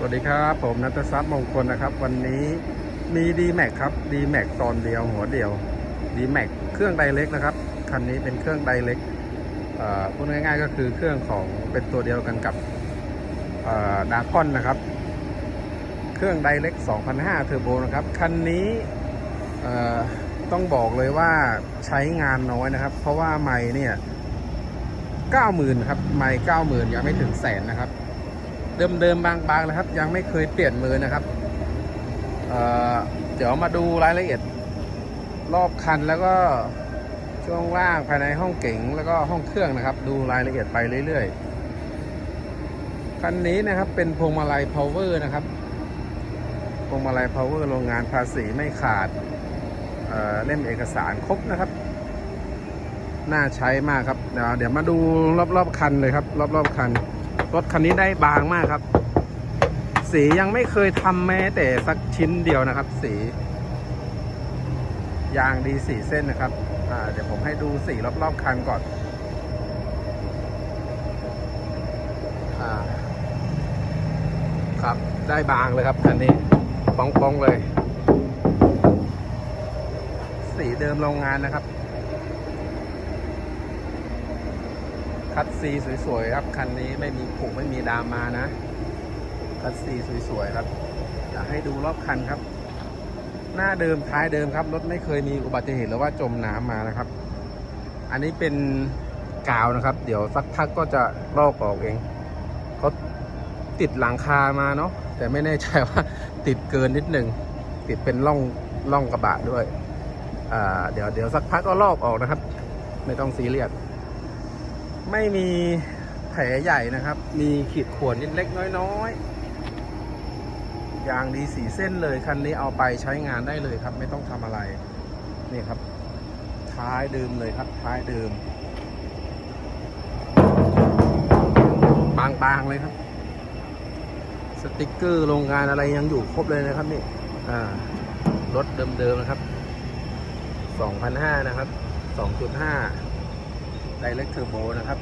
สวัสดีครับผมนัททรัพย์มงคลนะครับ วันนี้มี d m a x ครับ d m a x ตอนเดียวหัวเดียว d m a x เครื่องไดเล็กนะครับคันนี้เป็นเครื่องไดเล็กพูดง่ายๆก็คือเครื่องของเป็นตัวเดียวกันกับดาร์คอนนะครับ เครื่องไดเล็ก2005เทอร์โบนะครับคันนี้ต้องบอกเลยว่าใช้งานน้อยนะครับ เพราะว่าไม่เนี่ย90,000ครับไม่90,000ยังไม่ถึงแสนนะครับ เดิมๆบางๆนะครับ ยังไม่เคยเปลี่ยนมือนะครับเเดี๋ยวมาดูรายละเอียดรอบคันแล้วก็ช่วงล่างภายในห้องเก๋งแล้วก็ห้องเครื่องนะครับ ดูรายละเอียดไปเรื่อยๆคันนี้นะครับเป็นพวงมาลัย power นะครับพวงมาลัย power โรงงานภาษีไม่ขาดเเล่มเอกสารครบนะครับ น่าใช้มากครับ เดี๋ยวเดี๋ยวมาดูรอบๆคันเลยครับ รอบๆคัน รถคันนี้ได้บางมากครับ สียังไม่เคยทำแม้แต่สักชิ้นเดียวนะครับ สี ยางดีสีเส้นนะครับเดี๋ยวผมให้ดูสีรอบๆคันก่อนอครับได้บางเลยครับคันนี้ป้องๆเลย สีเดิมโรงงานนะครับ คัดซีสวยๆครับคันนี้ไม่มีผุไม่มีดามมานะ คัดซีสวยๆครับ อยากให้ดูรอบคันครับ หน้าเดิมท้ายเดิมครับรถไม่เคยมีอุบัติเหตุหรือว่าจมน้ำมานะครับ อันนี้เป็นกาวนะครับ เดี๋ยวสักพักก็จะลอกออกเองเขาติดหลังคามาเนาะแต่ไม่แน่ใจว่าติดเกินนิดหนึ่งติดเป็นร่องร่องกระบะด้วยเดี๋ยวเดี๋ยวสักพักก็ลอกออกนะครับ ไม่ต้องซีเรียส ไม่มีแผลใหญ่นะครับ มีขีดข่วนนิดเล็กน้อยๆยางดีสีเส้นเลยคันนี้เอาไปใช้งานได้เลยครับ ไม่ต้องทำอะไรนี่ครับ ท้ายเดิมเลยครับ ท้ายเดิม บางๆเลยครับ สติกเกอร์โรงงานอะไรยังอยู่ครบเลยนะครับนี่รถเดิมๆนะครับ 2,500 นะครับ 2.5 ไดเ c กเทอร์โบนะครับ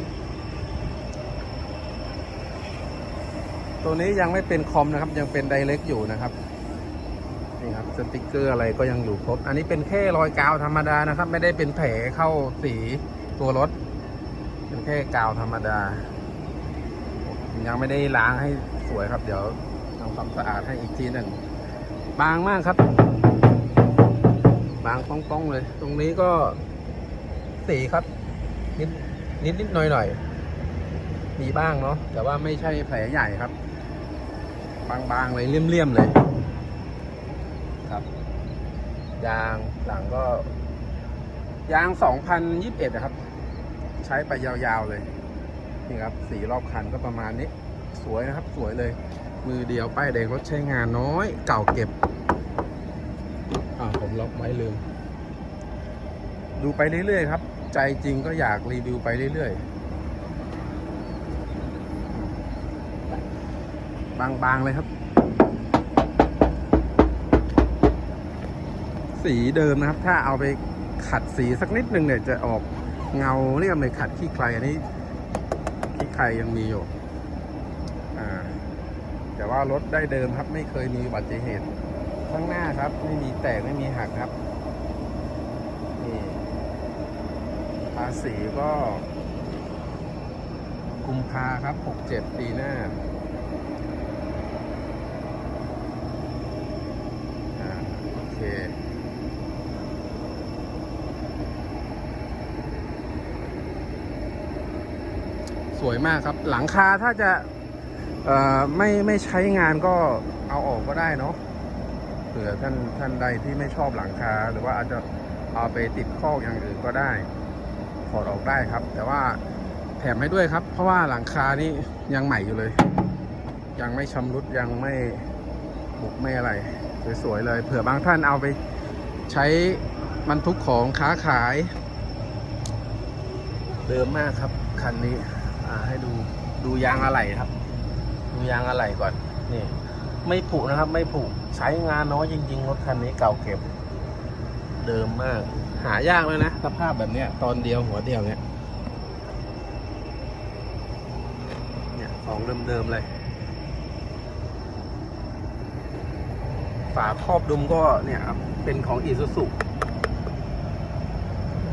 ตัวนี้ยังไม่เป็นคอมนะครับ ยังเป็นไดเ c กอยู่นะครับนี่ครับสติกเกอร์อะไรก็ยังอยู่ครบ อันนี้เป็นแค่รอยกาวธรรมดานะครับ ไม่ได้เป็นแผลเข้าสีตัวรถ เป็นแค่กาวธรรมดา ยังไม่ได้ล้างให้สวยครับ เดี๋ยวทำความสะอาดให้อีกทีหนึ่งบางมากครับ บางป้องๆเลย ตรงนี้ก็สีครับ นิดนิดนิดหน่อยหน่อยมีบ้างเนาะแต่ว่าไม่ใช่แผลใหญ่ครับ บางๆเลยเลี่ยมๆเลย ครับ ยางหลังก็ ยาง 2021 นะครับ ใช้ไปยาวๆเลย นี่ครับ สีรอบคันก็ประมาณนี้ สวยนะครับ สวยเลย มือเดียวป้ายแดงรถใช้งานน้อย เก่าเก็บ อ่าผมล็อกไว้ลืมดูไปเรื่อยๆครับ ใจจริงก็อยากรีวิวไปเรื่อยๆ บางๆเลยครับ สีเดิมนะครับ ถ้าเอาไปขัดสีสักนิดนึงเนี่ยจะออกเงาเรียกเลยขัดขี้ใครอันนี้ขี้ใครยังมีอยู่แต่ว่ารถได้เดิมครับ ไม่เคยมีอุบัติเหตุ ข้างหน้าครับ ไม่มีแตกไม่มีหักครับ นี่ ภาษีก็กุมภาครับ 67 ปีหน้าอ่าโอเค สวยมากครับ หลังคาถ้าจะเอ่อไม่ไม่ใช้งานก็เอาออกก็ได้เนาะเผื่อท่านท่านใดที่ไม่ชอบหลังคา หรือว่าอาจจะเอาไปติดข้อกอย่างอื่นก็ได้ ถอดออกได้ครับ แต่ว่าแถมให้ด้วยครับ เพราะว่าหลังคานี่ยังใหม่อยู่เลย ยังไม่ชำรุดยังไม่บุกไม่อะไรสวยๆเลย เผื่อบางท่านเอาไปใช้บรรทุกของค้าขาย เดิมมากครับคันนี้ให้ดูดูยางอะไหล่ครับ ดูยางอะไหล่ก่อนนี่ ไม่ผุนะครับ ไม่ผุใช้งานน้อยจริง ๆ รถคันนี้เก่าเก็บ เดิมมาก หายากเลยนะ สภาพแบบเนี้ย ตอนเดียวหัวเดียวเนี้ยเนี่ยของเดิมๆเลย ฝาครอบดุมก็เนี่ยครับ เป็นของอีซูซุ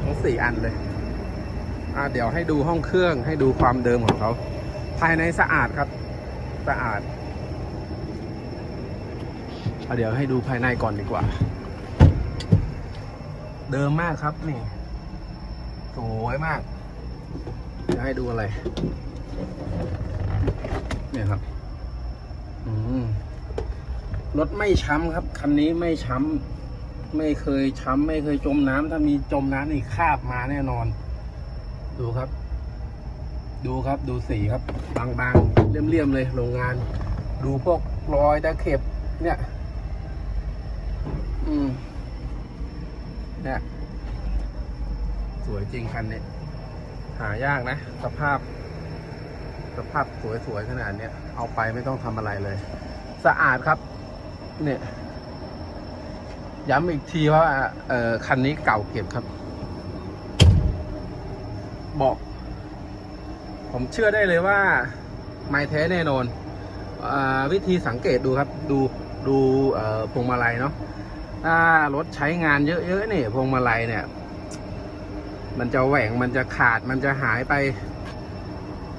ทั้งสี่อันเลย อ่าเดี๋ยวให้ดูห้องเครื่องให้ดูความเดิมของเขา ภายในสะอาดครับ สะอาดอะเดี๋ยวให้ดูภายในก่อนดีกว่า เดิมมากครับนี่ สวยมาก จะให้ดูอะไร เนี่ยครับ อืมรถไม่ช้ำครับ คันนี้ไม่ช้ำ ไม่เคยช้ำ ไม่เคยจมน้ำถ้ามีจมน้ำนี่คาบมาแน่นอน ดูครับ ดูครับ ดูสีครับ บางๆ เลี่ยมๆเลยโรงงาน ดูพวกรอยตะเข็บ เนี่ย อืม เนี่ย สวยจริงคันนี้ หายากนะ สภาพ สภาพสวยๆขนาดเนี้ยเอาไปไม่ต้องทำอะไรเลย สะอาดครับ เนี่ย ย้ำอีกทีว่าเอ่อคันนี้เก่าเก็บครับบอกผมเชื่อได้เลยว่าไม้แท้แน่นอนอวิธีสังเกตดูครับ ดูดูพวงมาลัยเนาะ ถ้ารถใช้งานเยอะๆนี่พวงมาลัยเนี่ย มันจะแหว่งมันจะขาดมันจะหายไป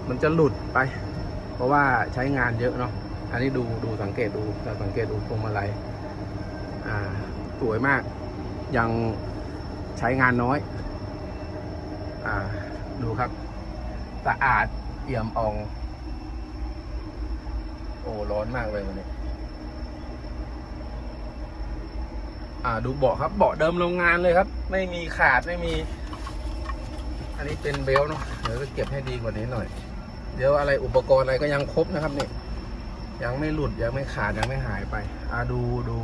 มันจะหลุดไป เพราะว่าใช้งานเยอะเนาะอันนี้ดูดูสังเกตดูสังเกตดูพวงมาลัยอ่าสวยมาก ยังใช้งานน้อย อ่า ดูครับสะอาดเอี่ยมอ่อง โอ้ ร้อนมากเลยวันนี้ อ่าดูเบาะครับเบาะเดิมโรงงานเลยครับ ไม่มีขาดไม่มี อันนี้เป็นเบลต์เนาะเดี๋ยวจะเก็บให้ดีกว่านี้หน่อย เดี๋ยวอะไรอุปกรณ์อะไรก็ยังครบนะครับนี่ยังไม่หลุดยังไม่ขาดยังไม่หายไปอ่าดูดู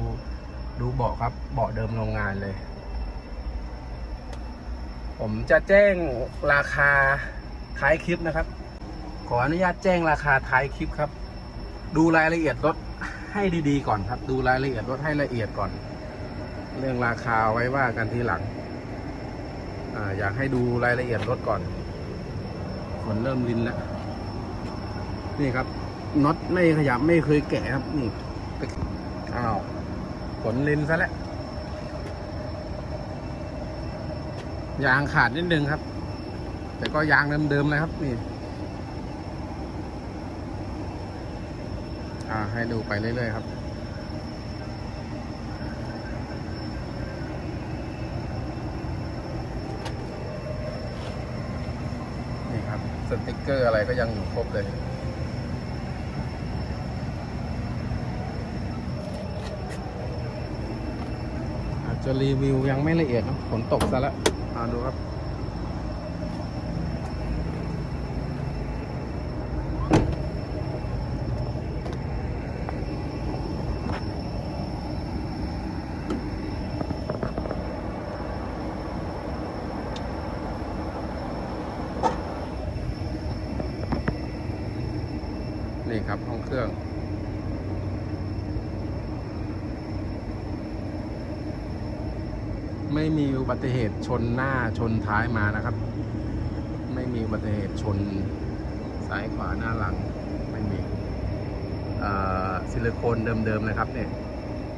ดูเบาะครับเบาะเดิมโรงงานเลย ผมจะแจ้งราคาท้ายคลิปนะครับ ขออนุญาตแจ้งราคาท้ายคลิปครับ ดูรายละเอียดรถให้ดีๆก่อนครับ ดูรายละเอียดรถให้ละเอียดก่อน เรื่องราคาไว้ว่ากันทีหลังออยากให้ดูรายละเอียดรถก่อนฝนเริ่มรินแล้ว นี่ครับน็อตไม่ขยับไม่เคยแกะครับ นี่อ้าวฝนรินซะแล้วยางขาดนิดนึงครับ แต่ก็ยางเดิมๆเลยครับ นี่อ่าให้ดูไปเรื่อยๆครับ นี่ครับ สติ กเกอร์อะไรก็ยังอยู่ครบเลยอาจจะรีวิวยังไม่ละเอียดเนอะฝนตกซะแล้วอ่าดูครับ นี่ครับห้องเครื่อง ไม่มีอุบัติเหตุ ชนหน้าชนท้ายมานะครับ ไม่มีอุบัติเหตุชนซ้ายขวาหน้าหลังไม่มีซิลิโคนเดิมๆเลยครับเนี่ย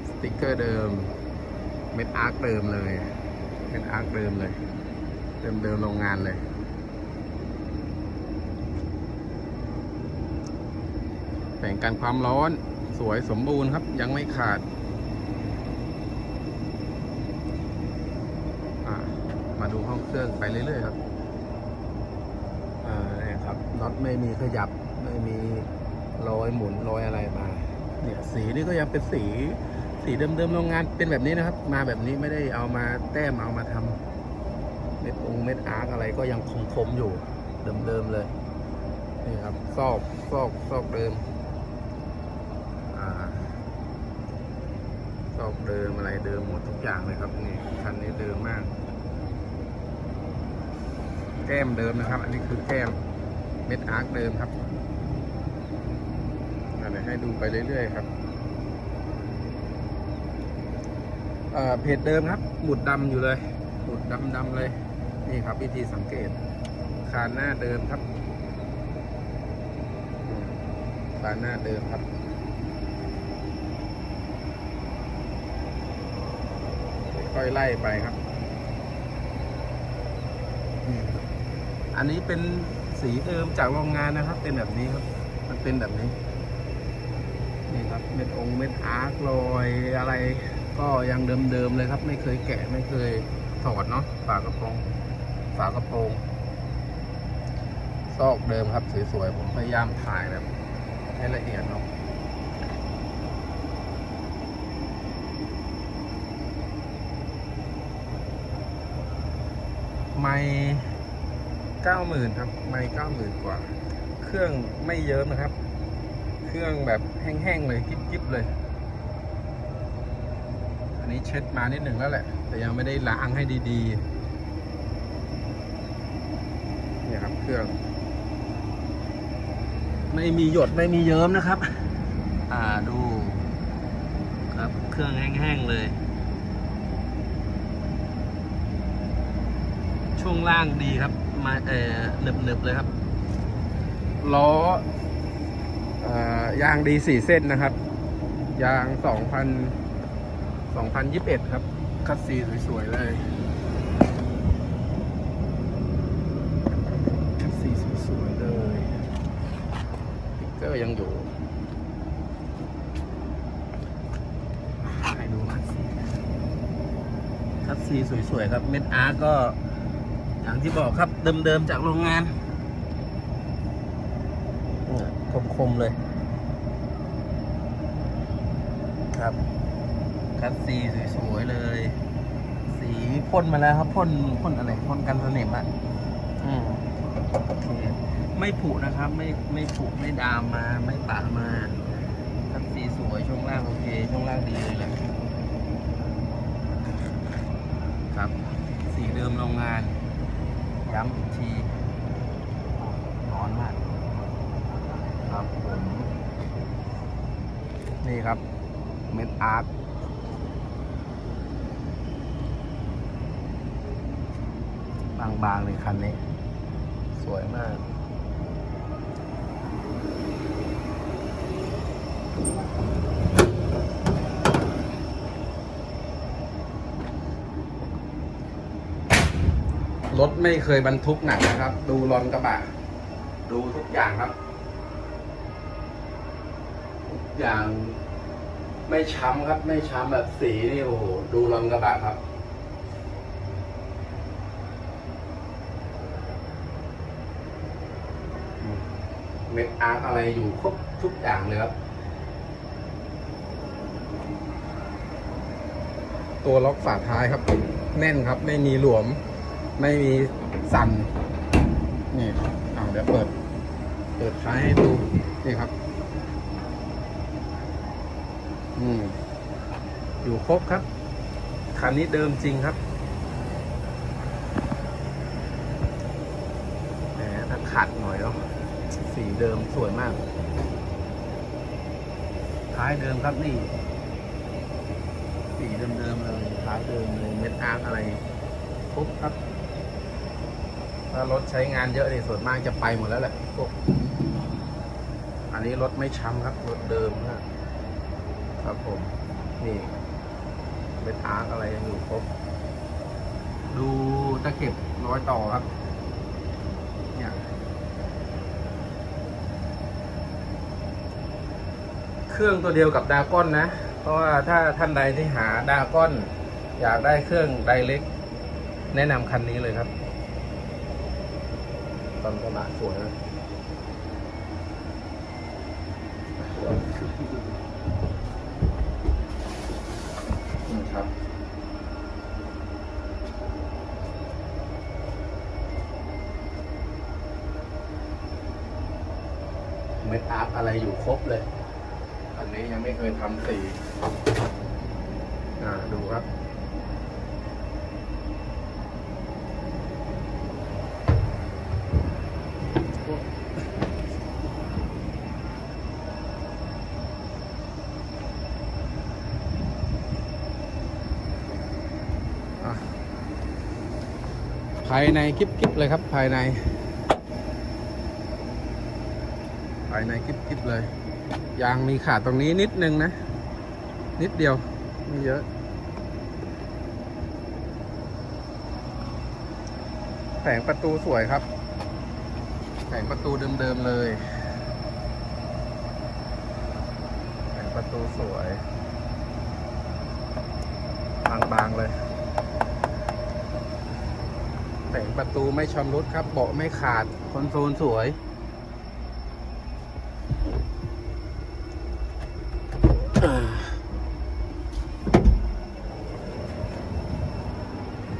สติกเกอร์เดิมเม็ดอาร์คเดิมเลยเม็ดอาร์คเดิมเลย เดิมๆโรงงานเลยแต่งกันความร้อนสวยสมบูรณ์ครับยังไม่ขาดอ่ามา ดูห้องเครื่องไปเรื่อยๆครับอ่าเนี่ยครับน็อตไม่มีขยับไม่มีรอยหมุนรอยอะไรมา เนี่ยสีนี่ก็ยังเป็นสี สีเดิมๆโรงงานเป็นแบบนี้นะครับ มาแบบนี้ไม่ได้เอามาแต้มเอามาทำเม็ดองเม็ดอาร์กอะไรก็ยังคมๆอยู่เดิมๆเลยนี่ครับซอกซอกซอกเดิมอ่าซอกเดิมอะไรเดิมหมดทุกอย่างเลยครับนี่คันนี้เดิมมาก ก้มเดิมนะครับ อันนี้คือแก้มเม็ดอาร์คเดิมครับอ่าเดี๋ยวให้ดูไปเรื่อยๆครับเพจเดิมครับหมุดดำอยู่เลยหมุดดำๆเลย นี่ครับ วิธีสังเกต คานหน้าเดิมครับคานหน้าเดิมครับค่อยไล่ไปครับอืม อันนี้เป็นสีเดิมจากโรงงานนะครับ เป็นแบบนี้ครับ มันเป็นแบบนี้ นี่ครับเม็ดองค์เม็ดอาร์คลอยอะไรก็ยังเดิมๆเลยครับ ไม่เคยแกะไม่เคยถอดเนาะฝากระโปรงฝากระโปรงซอกเดิมครับสวยๆผมพยายามถ่ายแบบให้ละเอียดเนาะไม่ เก้าหมื่นครับ ไม่เก้าหมื่นกว่า เครื่องไม่เยิ้มนะครับ เครื่องแบบแห้งๆเลยกิ๊บๆเลย อันนี้เช็ดมานิดหนึ่งแล้วแหละ แต่ยังไม่ได้ล้างให้ดีๆ เนี่ยครับเครื่อง ไม่มีหยดไม่มีเยิ้มนะครับ อ่าดู ครับเครื่องแห้งๆเลยช่วงล่างดีครับ มาเออหนึบหนึบเลยครับล้ออยางดีสี่เส้นนะครับ ยางสองพันสองพันยิบเอ็ดครับคัดซีสวยๆเลยคัดซีสวยๆเลยติ๊กเกอร์ยังอยู่ให้ดูคัดซีคัดซีสวยๆครับ เม็ดอาร์ก็ อย่างที่บอกครับเดิมๆจากโรงงานเนี่ยคมๆเลย ครับคัดสีสวยๆเลย สีพ่นมาแล้วครับพ่นพ่นอะไรพ่นกันสนิมอะอืมโอเคไม่ผุนะครับ ไม่ไม่ผุไม่ดามมา ไม่ปะมาคัดสีสวยช่วงล่างโอเคช่วงล่างดีเลยแหละครับ สีเดิมโรงงาน ย้ำอีกทีร้อนมาก ครับผมนี่ครับ เม็ดอาร์ตบางๆเลยคันนี้ สวยมาก รถไม่เคยบรรทุกหนักนะครับ ดูรอนกระบะ ดูทุกอย่างครับ ทุกอย่างไม่ช้ำครับ ไม่ช้ำแบบสีนี่โอ้โหดูรอนกระบะครับเม็ดอาร์อะไรอยู่ครบทุกอย่างเลยครับตัวล็อกฝาท้ายครับ แน่นครับ ไม่มีหลวม ไม่มีสั่นนี่เอาเดี๋ยวเปิด เปิดท้ายให้ดูนี่ครับ อืมอยู่ครบครับ คันนี้เดิมจริงครับแหมถ้าขัดหน่อยเนาะสีเดิมสวยมาก ท้ายเดิมครับนี่ สีเดิมๆเลยท้ายเดิมเลยเม็ดอาร์อะไรครบครับ ถ้ารถใช้งานเยอะนี่ส่วนมากจะไปหมดแล้วแหละพวกอันนี้รถไม่ช้ำครับ รถเดิมนะครับผม นี่เม็ดอาร์อะไรยังอยู่ครบ ดูตะเข็บรอยต่อครับเนี่ยเครื่องตัวเดียวกับดาก้อนนะ เพราะว่าถ้าท่านใดที่หาดาก้อน อยากได้เครื่องไดเล็ก แนะนำคันนี้เลยครับ ตอนกระบะสวยนะครับเม็ดอาร์ตอะไรอยู่ครบเลย อันนี้ยังไม่เคยทำสี ภายในคลิปๆเลยครับภายใน ภายในคลิปๆเลย ยางมีขาดตรงนี้นิดนึงนะ นิดเดียวไม่เยอะแผงประตูสวยครับ แผงประตูเดิมๆเลย แผงประตูสวย บางๆเลย แผงประตูไม่ชำรุดครับ เบาะไม่ขาด คอนโซลสวย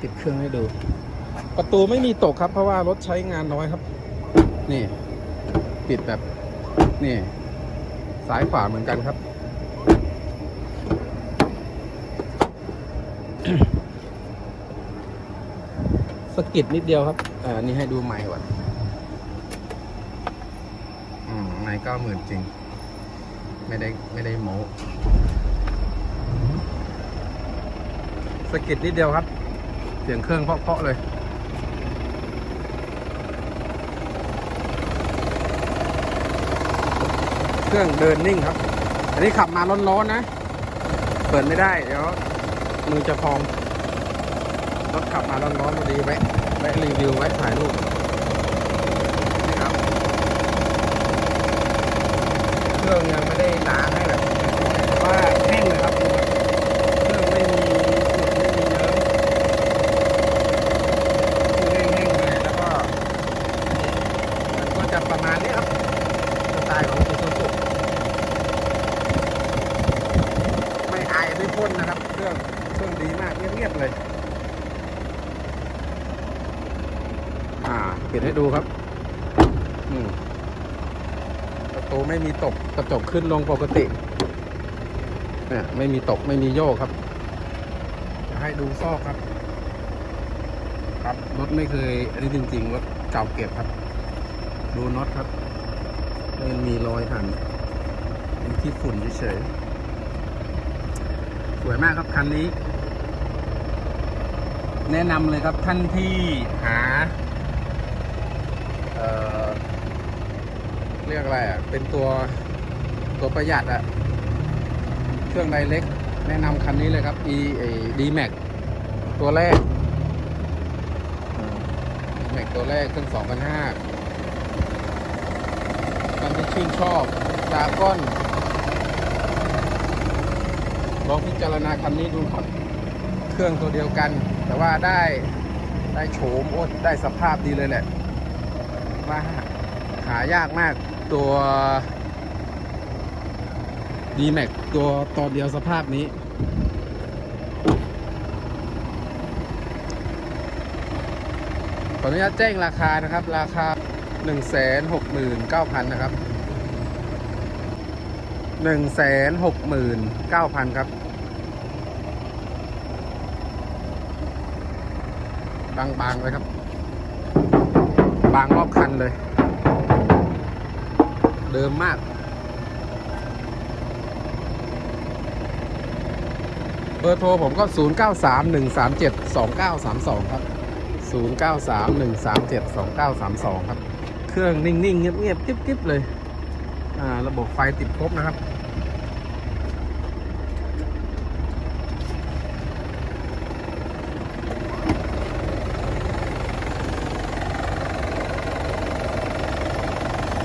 ติดเครื่องให้ดู ประตูไม่มีตกครับ เพราะว่ารถใช้งานน้อยครับ นี่ ปิดแบบ นี่ ซ้ายขวาเหมือนกันครับ สะกิดนิดเดียวครับอ่านี่ให้ดูใหม่ก่อนอืมในก็หมื่นจริง ไม่ได้ไม่ได้โมสะกิดนิดเดียวครับ เสียงเครื่องเพาะๆเลยเครื่องเดินนิ่งครับ อันนี้ขับมาร้อนๆนะ เปิดไม่ได้ เดี๋ยวมือจะพอง รถขับมาร้อนๆพอดีแวะแวะรีวิวแวะถ่ายรูปนี่ครับเครื่องยังไม่ได้ล้างให้แบบว่าแห้งเลยครับเครื่องไม่มีจุดไม่มีเยิ้มเครื่องแห้งๆเลยแล้วก็มันก็จะประมาณนี้ครับสไตล์ของอีซูซุไม่อายไม่พ่นนะครับ เครื่องเครื่องดีมากเงียบๆเลย อ่า ปิดให้ดูครับประตูไม่มีตกกระจกขึ้นลงปกติเนี่ยไม่มีตกไม่มีโยกครับจะให้ดูซอกครับ ครับรถไม่เคยอันนี้จริงๆรถเก่าเก็บครับ ดูน็อตครับมันมีรอยหันเป็นที่ฝุ่นเฉยๆสวยมากครับคันนี้ แนะนำเลยครับท่านที่หา เรียกอะไรอะ เป็นตัวตัวประหยัดอะ เครื่องไดเล็ก แนะนำคันนี้เลยครับ e d max ตัวแรก d max ตัวแรกเครื่อง2,500ท่านที่ชื่นชอบดาก้อนลองพิจารณาคันนี้ดูครับเครื่องตัวเดียวกัน แต่ว่าได้ได้โฉมโอ้ได้สภาพดีเลยแหละ ว่าหายากมากตัว d m a x ตัวตอนเดียวสภาพนี้ ขออนุญาตแจ้งราคานะครับ ราคา 169,000 นะครับ 169,000 ครับบางๆเลยครับ บางรอบคันเลย เดิมมาก เบอร์โทรผมก็ 0931372932 ครับ 0931372932 ครับ เครื่องนิ่ง ๆ เงียบ ๆ กิ๊บ ๆ เลย อ่า ระบบไฟติดครบนะครับ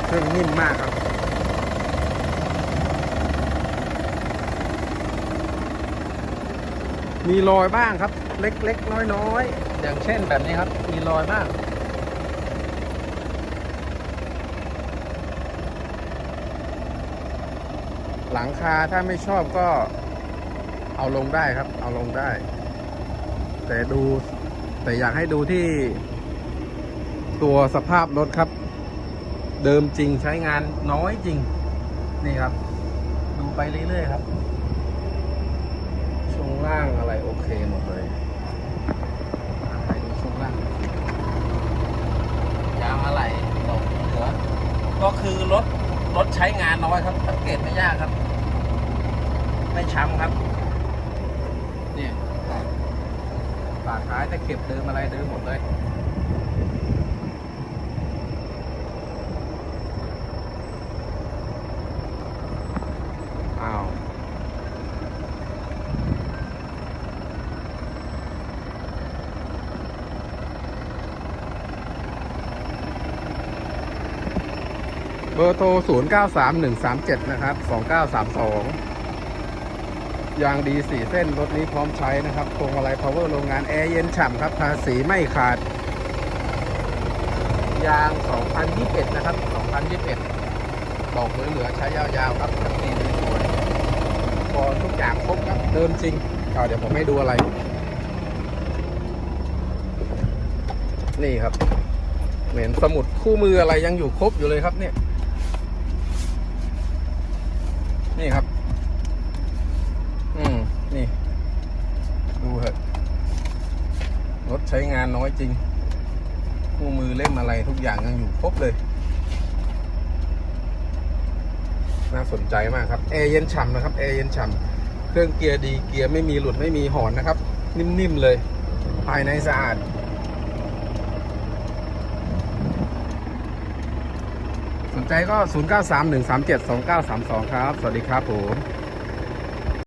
เครื่อง นิ่มมากครับ มีรอยบ้างครับ เล็กๆ น้อยๆ อย่างเช่นแบบนี้ครับ มีรอยบ้างหลังคาถ้าไม่ชอบก็เอาลงได้ครับ เอาลงได้ แต่ดูแต่อยากให้ดูที่ตัวสภาพรถครับ เดิมจริงใช้งานน้อยจริง นี่ครับ ดูไปเรื่อยๆครับ ช่วงล่างอะไรโอเคหมดเลยให้ดูช่วงล่างยางอะไรตกเหลือ ก็คือรถรถใช้งานน้อยครับสังเกตไม่ยากครับ ไม่ช้ำครับเนี่ยฝาท้ายตะเข็บเดิมอะไรเดิมหมดเลย อ้าว เบอร์โทร 0 9 3 1 3 7 นะครับ 2932 ยางดี 4 เส้น รถนี้พร้อมใช้นะครับพวงมาลัย power โรงงาน แอร์เย็นฉ่ำครับ ภาษีไม่ขาด ยาง 2021 นะครับ 2021 บอกเหลือๆใช้ยาวๆ ครับสีสวยพอทุกอย่างครบครับเดิมจริงเดี๋ยวผมให้ดูอะไร นี่ครับ เหม็นสมุดคู่มืออะไรยังอยู่ครบอยู่เลยครับเนี่ย นี่ครับ อืม นี่ ดูเถอะรถใช้งานน้อยจริง คู่มือเล่มอะไรทุกอย่างยังอยู่ครบเลย น่าสนใจมากครับ แอร์เย็นฉ่ำนะครับ แอร์เย็นฉ่ำเครื่องเกียร์ดี เกียร์ไม่มีหลุดไม่มีหอนนะครับ นิ่มๆเลย ภายในสะอาด สน ใจก็ 0931372932 ครับ สวัสดีครับผม